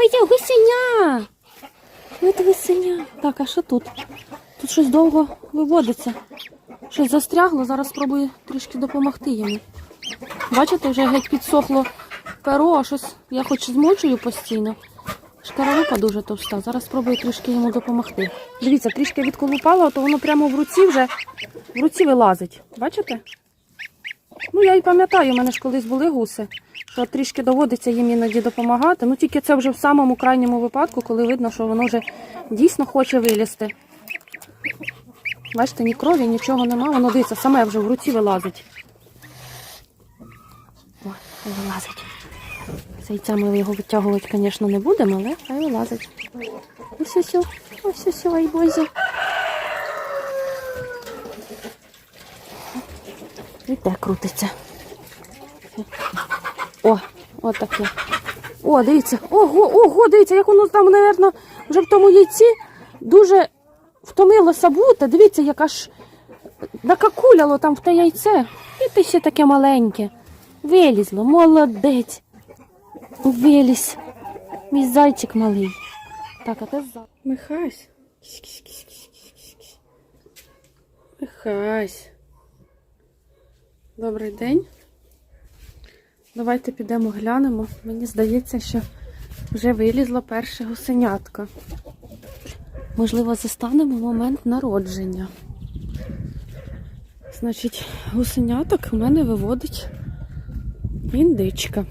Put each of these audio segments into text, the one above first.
Ой, я гусеня! Ой, гусеня. Так, а що тут? Тут щось довго виводиться. Щось застрягло, зараз спробую трішки допомогти йому. Бачите, вже геть підсохло перо, а щось я хоч змочую постійно. Шкаралупа дуже товста. Зараз спробую трішки йому допомогти. Дивіться, трішки відколупала, то воно прямо в руці вже в руці вилазить. Бачите? Ну, я і пам'ятаю, у мене ж колись були гуси, що трішки доводиться їм іноді допомагати. Ну тільки це вже в самому крайньому випадку, коли видно, що воно вже дійсно хоче вилізти. Бачите, ні крові, нічого нема, воно дивиться, саме вже в руці вилазить. О, вилазить. З яйцями його витягувати, звісно, не будемо, але хай вилазить. Ось ось, ось, ось ой, бозі. І те крутиться. О, от таке. О, дивіться. Ого, ого, дивіться, як воно там, мабуть, вже в тому яйці дуже втомилося бути. Дивіться, яка ж накакуляло там в те яйце. І ти ще таке маленьке. Вилізло, молодець. Виліз. Мій зайчик малий. Так, а ти за. Михась. Михась. Добрий день. Давайте підемо глянемо. Мені здається, що вже вилізла перша гусенятка. Можливо, застанемо момент народження. Значить, гусеняток у мене виводить індичка.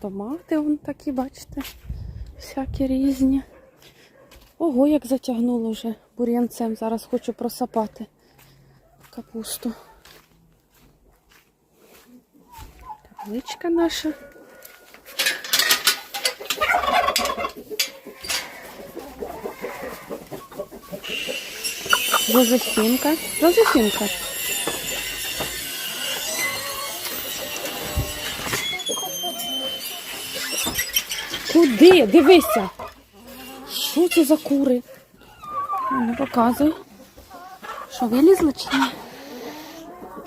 Томати вон такі, бачите, всякі різні. Ого, як затягнуло вже бур'янцем. Зараз хочу просапати капусту. Табличка наша. Жозефінка. Жозефінка. Куди? Дивися. Що це за кури? Ну, показуй. Що, вилізло чи ні?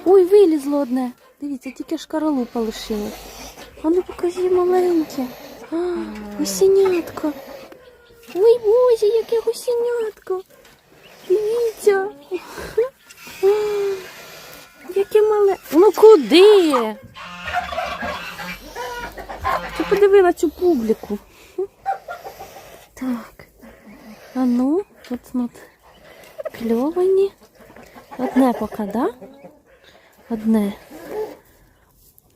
Ой, вилізло одне. Дивіться, тільки шкаралупа лишила. А ну покажи маленьке. А, гусенятко. Ой, боже, яке гусенятко. Дивіться. Яке мале. Ну куди? Ти подиви на цю публіку. Так. А ну, от кльовані. Одне поки, да? Одне.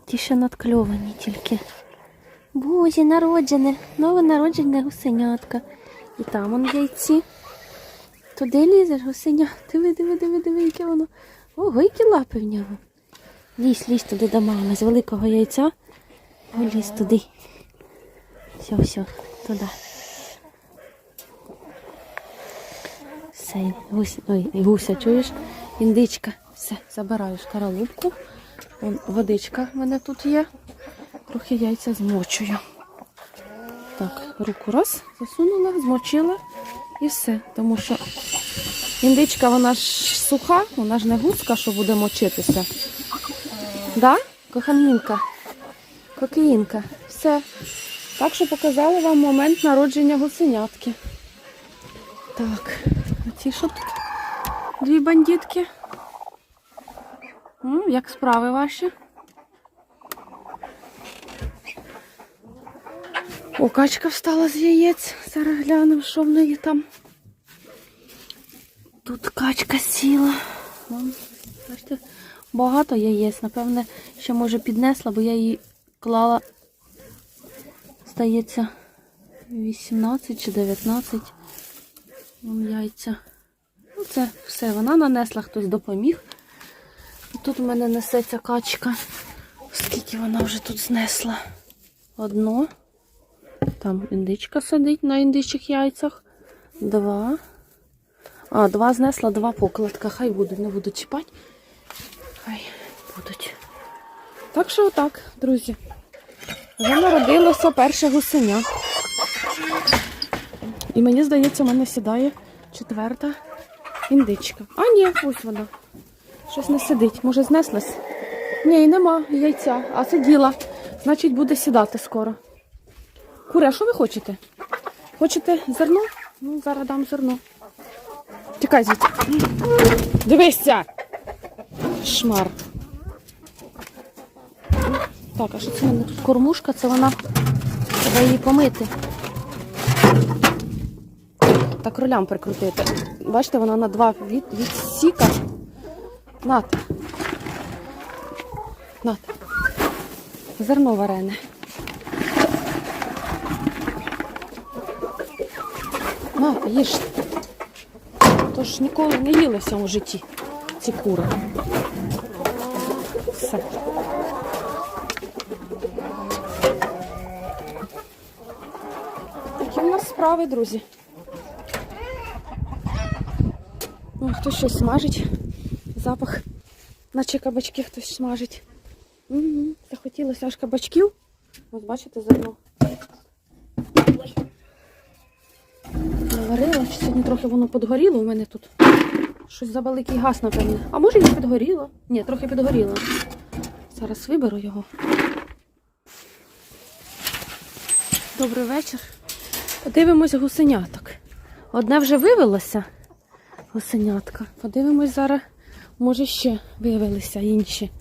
Ті ще надкльовані тільки. Боже, народжене, нове народжене гусенятка. І там он яйці. Туди лізеш, гусеня. Диви, диви, диви, диви, яке воно. Ого, які лапи в нього. Лізь, лізь туди до мами з великого яйця. О, лізь туди. Все, все, туди. Все, гусь, ой, гуся, чуєш? Індичка. Все, забираєш каралубку. Вон водичка в мене тут є. Трохи яйця змочую. Так, руку раз, засунула, змочила і все. Тому що індичка, вона ж суха, вона ж не гуска, що буде мочитися. Да? Коханінка? Кокеїнка. Все. Так що показала вам момент народження гусенятки. Так, а ці що тут? Дві бандитки. М, як справи ваші? О, качка встала з яєць. Зараз глянемо, що в неї там. Тут качка сіла. Бачите, багато яєць. Напевне, ще може піднесла, бо я її клала, здається, 18 чи 19 Вон яйця. Це все, вона нанесла, хтось допоміг. Тут в мене несеться качка. Скільки вона вже тут знесла? Одно. Там індичка сидить на індичих яйцях. Два. А, два знесла, два покладка. Хай будуть, не буду чіпати. Хай будуть. Так що отак, друзі. Вже народилося перше гусеня. І мені здається, в мене сідає четверта індичка. А ні, ось вона. Щось не сидить. Може знеслась? Ні, нема яйця, а сиділа. Значить, буде сідати скоро. Кури, а що ви хочете? Хочете зерно? Ну, зараз дам зерно. Тікай звідси. Дивися! Шмар. Так, а що це тут кормушка? Це вона. Треба її помити. Так рулям прикрутити. Бачите, вона на два від, відсіка. Нате. Нате. Зерно варене. Нате, їжте. Тож ніколи не їли в цьому житті ці кури. Все. Такі в нас справи, друзі. Хтось щось смажить. Запах, наче кабачки хтось смажить. Угу. Захотілося аж кабачків. Ось бачите зерно. Наварила, чи сьогодні трохи воно підгоріло у мене тут. Щось за великий газ, напевне. А може і не підгоріло? Ні, трохи підгоріло. Зараз виберу його. Добрий вечір. Подивимось гусеняток. Одне вже вивелося. Гусенятка. Подивимось зараз, може ще вивелися інші.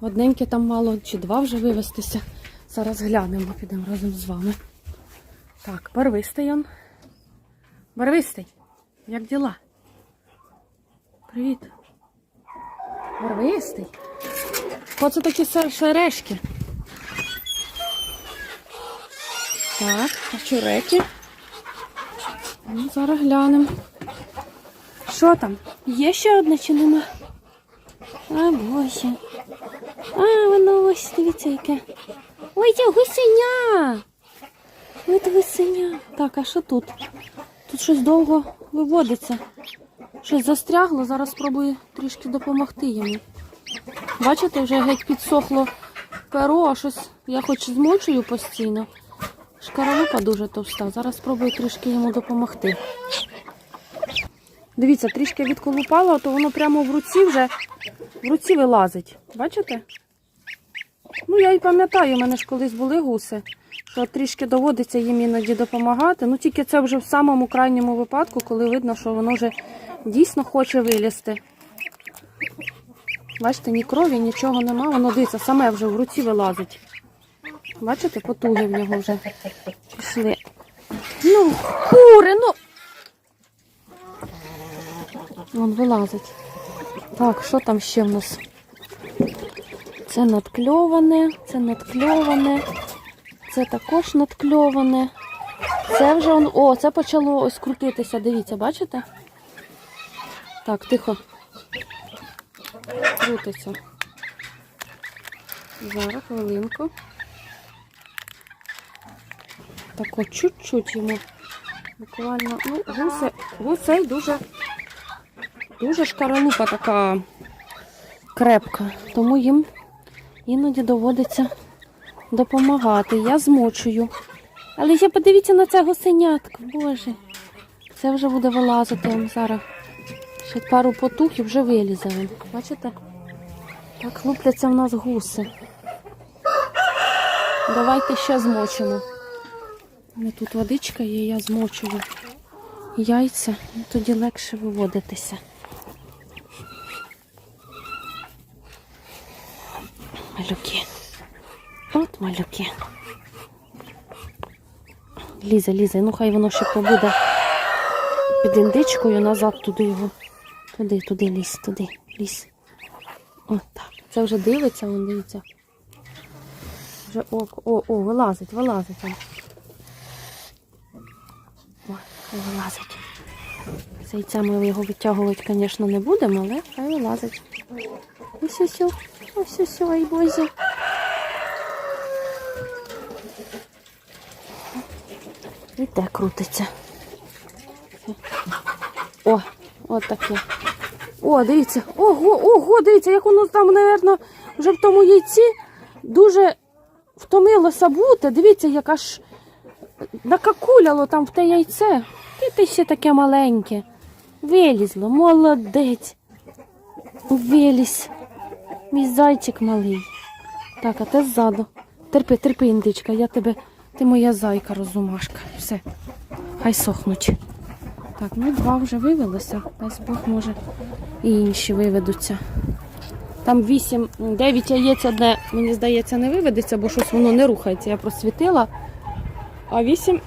Одненьке там мало чи два вже вивестися. Зараз глянемо, підемо разом з вами. Так, барвистий он. Барвистий. Як діла? Привіт. Барвистий. Оце такі сережки. Так, а чуреки. Ну, зараз глянемо. Що там? Є ще одне чи нема? А, боже. А, воно ось, дивіться, яке. Ой, це гусеня! Ось гусеня. Так, а що тут? Тут щось довго виводиться. Щось застрягло, зараз спробую трішки допомогти йому. Бачите, вже геть підсохло перо, а щось я хоч змочую постійно. Шкаралупа дуже товста. Зараз спробую трішки йому допомогти. Дивіться, трішки відколупало, то воно прямо в руці вже в руці вилазить. Бачите? Ну, я і пам'ятаю, у мене ж колись були гуси, що трішки доводиться їм іноді допомагати. Ну, тільки це вже в самому крайньому випадку, коли видно, що воно вже дійсно хоче вилізти. Бачите, ні крові, нічого нема, воно дивиться, саме вже в руці вилазить. Бачите, потуги в нього вже пішли. Ну, кури, ну. Вон вилазить. Так, що там ще в нас? Це надкльоване, це надкльоване, це також надкльоване. Це вже он. О, це почало ось крутитися. Дивіться, бачите? Так, тихо. Крутиться. Зараз хвилинку. Так от чуть-чуть йому. Буквально, ну, гусей дуже, дуже шкаралупа така крепка. Тому їм іноді доводиться допомагати. Я змочую. Але ще подивіться на це гусенятко, боже. Це вже буде вилазити зараз. Ще пару потух і вже вилізе він. Бачите? Так лупляться в нас гуси. Давайте ще змочимо. Тут водичка є, я змочую яйця, тоді легше виводитися. Малюки. От малюки. Лізе, лізе, ну хай воно ще побуде під індичкою назад туди його. Туди, туди лізь, туди, лізь. От так. Це вже дивиться, вон дивиться. Вже око, о, о, вилазить, вилазить. он. О, вилазить. З яйця ми його витягувати, звісно, не будемо, але хай вилазить. Ось ось, ось, ось ой, боже. І те крутиться. О, от таке. О, дивіться. Ого, ого, дивіться, як воно там, мабуть, вже в тому яйці дуже втомилося бути. Дивіться, як аж накакуляло там в те яйце. Ти ти ще таке маленьке. Вилізло, молодець. Виліз. Мій зайчик малий. Так, а ти ззаду. Терпи, терпи, індичка, я тебе. Ти моя зайка, розумашка. Все. Хай сохнуть. Так, ну два вже вивелося. Дасть Бог може і інші виведуться. Там вісім, дев'ять яєць одне, мені здається, не виведеться, бо щось воно не рухається. Я просвітила. А вісім,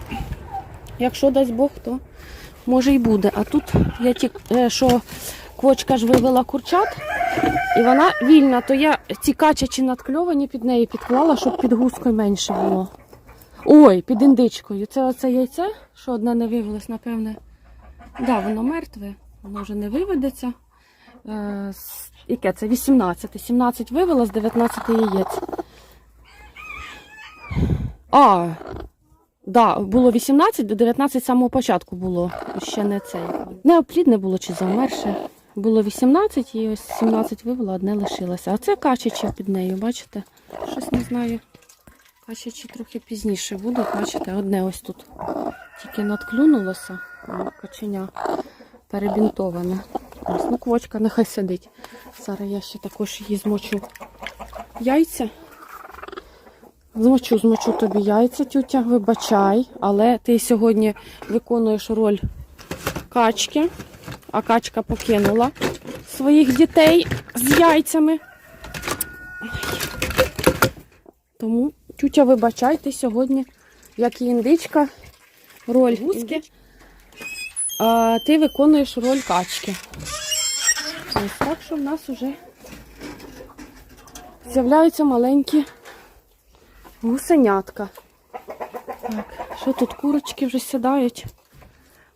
якщо дасть Бог, то може і буде. А тут я ті, е, що квочка ж вивела курчат, і вона вільна, то я ці качачі надкльовані під неї підклала, щоб під гускою менше було. Ой, під індичкою. Це оце яйце, що одне не вивелось, напевне. Так, да, воно мертве, воно вже не виведеться. Е, яке це? 18. 17 вивела з 19 яєць. А, да, було 18, до 19 з самого початку було. Ще не цей. Неоплідне було чи замерше. Було 18 і ось 17 вивела, одне лишилося. А це качачі під нею, бачите? Щось не знаю. Качачі трохи пізніше будуть, бачите, одне ось тут тільки надклюнулося, каченя перебінтоване. Ось, ну, квочка нехай сидить. Зараз я ще також її змочу яйця. Змочу, змочу тобі яйця, тютя, вибачай, але ти сьогодні виконуєш роль качки, а качка покинула своїх дітей з яйцями. Тому, тютя, вибачай, ти сьогодні, як і індичка, роль гуски, а ти виконуєш роль качки. Ось так що в нас вже з'являються маленькі гусенятка. Так, що тут курочки вже сідають?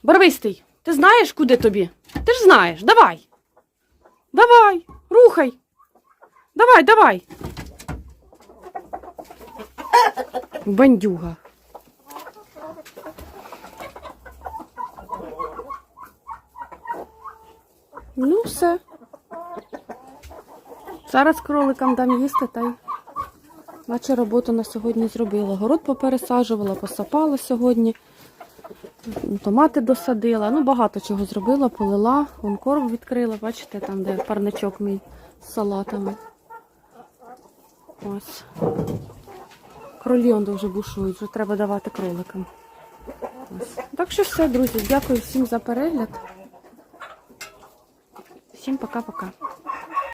Барвистий, ти знаєш, куди тобі? Ти ж знаєш, давай. Давай, рухай. Давай, давай. Бандюга. Ну, все. Зараз кроликам дам їсти та й наче роботу на сьогодні зробила. Город попересаджувала, посапала сьогодні. Томати досадила. Ну, багато чого зробила, полила, вон корм відкрила, бачите, там, де парничок мій з салатами. Ось. Кролі он вже бушують, вже треба давати кроликам. Ось. Так що все, друзі, дякую всім за перегляд. Всім пока-пока.